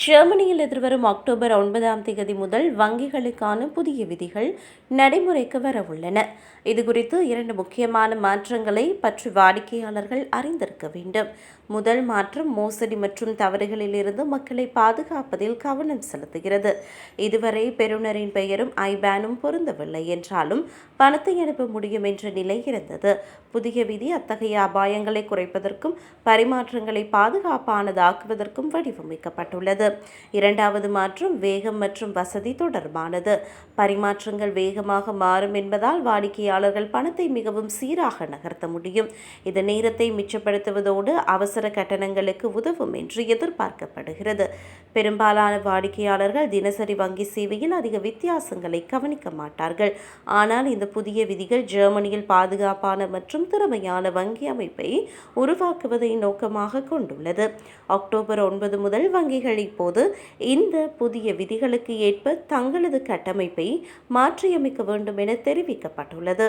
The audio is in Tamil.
ஜெர்மனியில் எதிர்வரும் அக்டோபர் ஒன்பதாம் தேதி முதல் வங்கிகளுக்கான புதிய விதிகள் நடைமுறைக்கு வரவுள்ளன. இதுகுறித்து இரண்டு முக்கியமான மாற்றங்களை பற்றி வாடிக்கையாளர்கள் அறிந்திருக்க வேண்டும். முதல் மாற்றம் மோசடி மற்றும் தவறுகளிலிருந்து மக்களை பாதுகாப்பதில் கவனம் செலுத்துகிறது. இதுவரை பெறுநரின் பெயரும் ஐபேனும் பொருந்தவில்லை என்றாலும் பணத்தை அனுப்ப முடியும் என்ற நிலை இருந்தது. புதிய விதி அத்தகைய அபாயங்களை குறைப்பதற்கும் பரிமாற்றங்களை பாதுகாப்பானதாக்குவதற்கும் வடிவமைக்கப்பட்டுள்ளது. இரண்டாவது மாற்றம் வேகம் மற்றும் வசதி தொடர்பானது. பரிமாற்றங்கள் வேகமாக மாறும் என்பதால் வாடிக்கையாளர்கள் பணத்தை மிகவும் சீராக நகர்த்த முடியும். இது நேரத்தை மிச்சப்படுத்துவதோடு அவசர கட்டணங்களுக்கு உதவும் என்று எதிர்பார்க்கப்படுகிறது. பெரும்பாலான வாடிக்கையாளர்கள் தினசரி வங்கி சேவையில் அதிக வித்தியாசங்களை கவனிக்க மாட்டார்கள். ஆனால் இந்த புதிய விதிகள் ஜெர்மனியில் பாதுகாப்பான மற்றும் திறமையான வங்கி அமைப்பை உருவாக்குவதை நோக்கமாக கொண்டுள்ளது. அக்டோபர் ஒன்பது முதல் வங்கிகள் இப்போது இந்த புதிய விதிகளுக்கு ஏற்ப தங்களது கட்டமைப்பை மாற்றியமைக்க வேண்டும் என தெரிவிக்கப்பட்டுள்ளது.